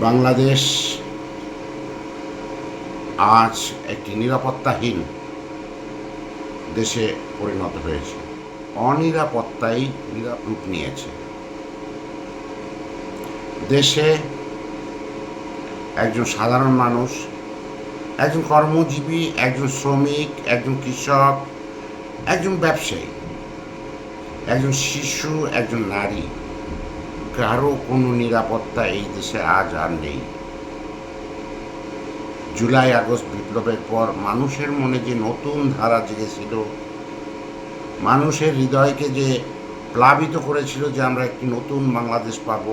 বাংলাদেশ আজ একটি নিরাপত্তাহীন দেশে পরিণত হয়েছে। অনিরাপত্তাই নিরা- রূপ নিয়েছে। দেশে একজন সাধারণ মানুষ, একজন কর্মজীবী, একজন শ্রমিক, একজন কৃষক, একজন ব্যবসায়ী, একজন শিশু, একজন নারী কারও কোনো নিরাপত্তা এই দেশে আজ আর নেই। জুলাই, আগস্ট বিপ্লবের পর মানুষের মনে যে নতুন ধারা জেগেছিল, মানুষের হৃদয়কে যে প্লাবিত করেছিল যে আমরা একটি নতুন বাংলাদেশ পাব,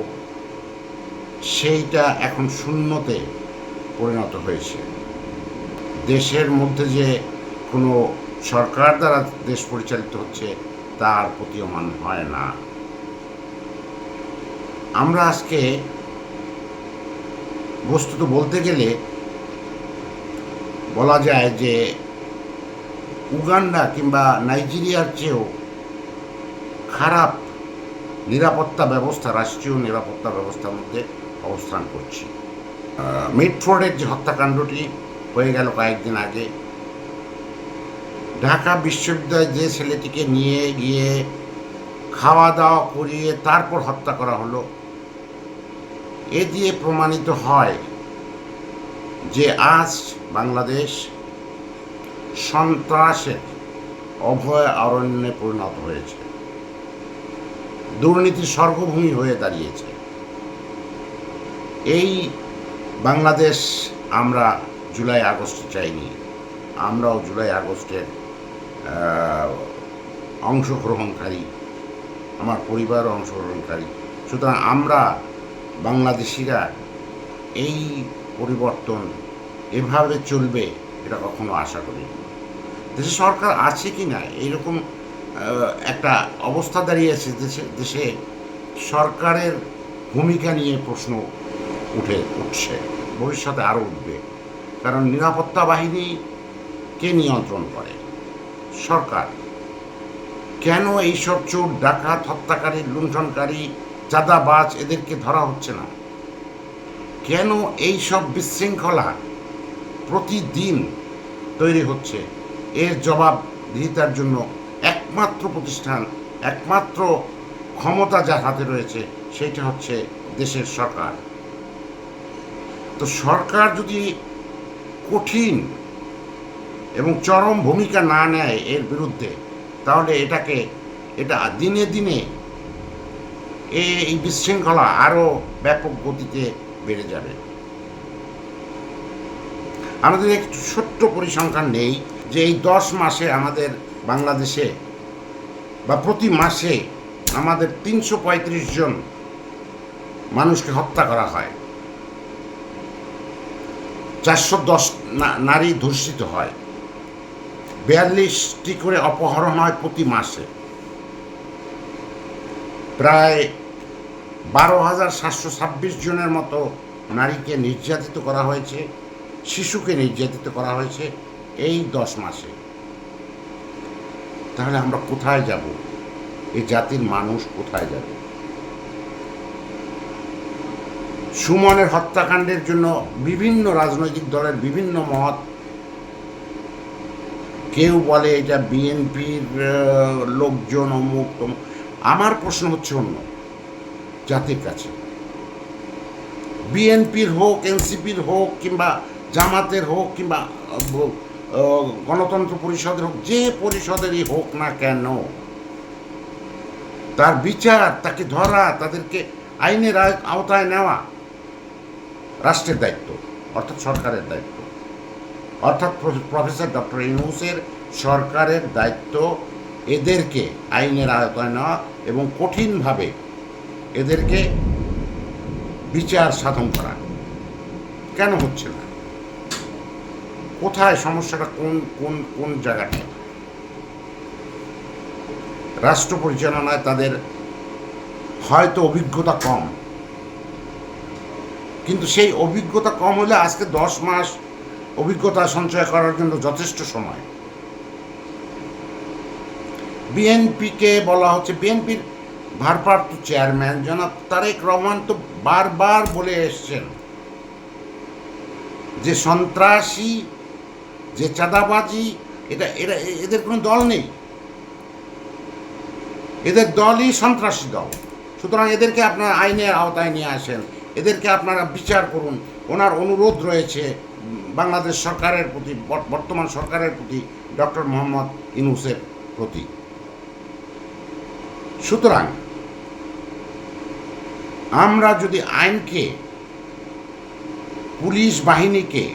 সেইটা এখন শূন্যতে পরিণত হয়েছে। দেশের মধ্যে যে কোনো সরকার দ্বারা দেশ পরিচালিত হচ্ছে, তার প্রতীয়মান হয় না। আমরা আজকে বস্তুত বলতে গেলে বলা যায় যে উগান্ডা কিংবা নাইজেরিয়ার চেয়েও খারাপ নিরাপত্তা ব্যবস্থা, রাষ্ট্রীয় নিরাপত্তা ব্যবস্থার মধ্যে অবস্থান করছি। মিটফোর্ডের যে হত্যাকাণ্ডটি হয়ে গেল কয়েকদিন আগে, ঢাকা বিশ্ববিদ্যালয়ে যে ছেলেটিকে নিয়ে গিয়ে খাওয়া দাওয়া করিয়ে তারপর হত্যা করা হলো এ দিয়ে প্রমাণিত হয় যে আজ বাংলাদেশ সন্ত্রাসের অভয় অরণ্যে পরিণত হয়েছে। দুর্নীতির স্বর্গভূমি হয়ে দাঁড়িয়েছে। এই বাংলাদেশ আমরা জুলাই আগস্ট চাইনি। আমরাও জুলাই আগস্টের অংশগ্রহণকারী, আমার পরিবারও অংশগ্রহণকারী। সুতরাং আমরা বাংলাদেশিরা এই পরিবর্তন এভাবে চলবে এটা কখনো আশা করিনি। দেশে সরকার আছে কি না? এইরকম একটা অবস্থা দাঁড়িয়েছে দেশে দেশে সরকারের ভূমিকা নিয়ে প্রশ্ন উঠে, উঠছে, ভবিষ্যতে আরও উঠবে। কারণ নিরাপত্তা বাহিনী কে নিয়ন্ত্রণ করে? সরকার। কেন এইসব চোর, ডাকাত, হত্যাকারী, লুণ্ঠনকারী চাঁদাবাজ এদেরকে ধরা হচ্ছে না। কেন এইসব বিশৃঙ্খলা প্রতিদিন তৈরি হচ্ছে? এর জবাবদিহিতার জন্য একমাত্র প্রতিষ্ঠান, একমাত্র ক্ষমতা যার হাতে রয়েছে, সেটা হচ্ছে দেশের সরকার। তো সরকার যদি কঠিন এবং চরম ভূমিকা না নেয় এর বিরুদ্ধে, তাহলে এটাকে, এটা দিনে দিনে এই বিশৃঙ্খলা আরও ব্যাপক গতিতে বেড়ে যাবে। আমাদের একটু ছোট্ট পরিসংখ্যান নেই যে এই দশ মাসে আমাদের বাংলাদেশে বা প্রতি মাসে আমাদের তিনশো পঁয়ত্রিশ জন মানুষকে হত্যা করা হয়। চারশো দশ নারী ধর্ষিত হয়। বিয়াল্লিশটি করে অপহরণ হয় প্রতি মাসে। প্রায় বারো হাজার সাতশো ছাব্বিশ জনের মতো নারীকে নির্যাতিত করা হয়েছে, শিশুকে নির্যাতিত করা হয়েছে এই দশ মাসে। তাহলে আমরা কোথায় যাব? এই জাতির মানুষ কোথায় যাবে? সুমনের হত্যাকাণ্ডের জন্য বিভিন্ন রাজনৈতিক দলের বিভিন্ন মত। কেউ বলে এটা বিএনপির লোকজন অমুক আমার প্রশ্ন হচ্ছে অন্য। জাতির কাছে। বিএনপির হোক, এনসিপির হোক, কিংবা জামাতের হোক, কিংবা গণতন্ত্র পরিষদের হোক, যে পরিষদেরই হোক না কেন, তার বিচার, তাকে ধরা, তাদেরকে আইনের আওতায় নেওয়া রাষ্ট্রের দায়িত্ব, অর্থাৎ সরকারের দায়িত্ব। অর্থাৎ প্রফেসর ডক্টর ইউনুসের সরকারের দায়িত্ব এদেরকে আইনের আওতায় নেওয়া এবং কঠিনভাবে এদেরকে বিচার সাধন করা। কেন হচ্ছে না? কোথায় সমস্যাটা? কোন কোন কোন জায়গাটায় রাষ্ট্র পরিচালনায় তাদের হয়তো অভিজ্ঞতা কম। কিন্তু সেই অভিজ্ঞতা কম হলে আজকে দশ মাস অভিজ্ঞতা সঞ্চয় করার জন্য যথেষ্ট সময়। বিএনপিকে বলা হচ্ছে, বিএনপির ভারপ্রাপ্ত চেয়ারম্যান জনাব তারেক রহমান তো বারবার বলে এসছেন যে সন্ত্রাসী, যে চাঁদাবাজি, এটা এরা এদের কোনো দল নেই। এদের দলই সন্ত্রাসী দল। সুতরাং এদেরকে আপনারা আইনের আওতায় নিয়ে আসেন। এদেরকে আপনারা বিচার করুন। ওনার অনুরোধ রয়েছে বাংলাদেশ সরকারের প্রতি বর্তমান সরকারের প্রতি, ডক্টর মোহাম্মদ ইনুসের প্রতি। সুতরাং আমরা যদি আইনকে, পুলিশ বাহিনীকে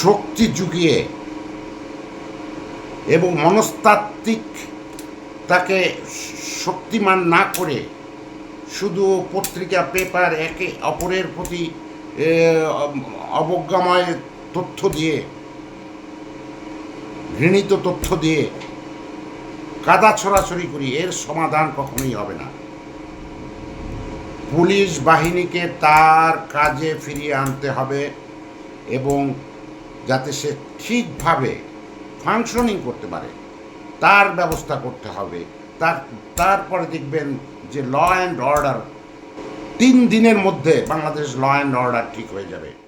শক্তি জুগিয়ে এবং মনস্তাত্ত্বিক তাকে শক্তিমান না করে শুধু পত্রিকা, পেপার, একে অপরের প্রতি অবজ্ঞাময় তথ্য দিয়ে, ঘৃণিত তথ্য দিয়ে কাদা ছড়াছড়ি করি, এর সমাধান কখনোই হবে না। পুলিশ বাহিনীকে তার কাজে ফিরিয়ে আনতে হবে এবং যাতে সে ঠিকভাবে ফাংশনিং করতে পারে, তার ব্যবস্থা করতে হবে। তার, তারপরে দেখবেন যে ল অ্যান্ড অর্ডার তিন দিনের মধ্যে বাংলাদেশ ল অ্যান্ড অর্ডার ঠিক হয়ে যাবে।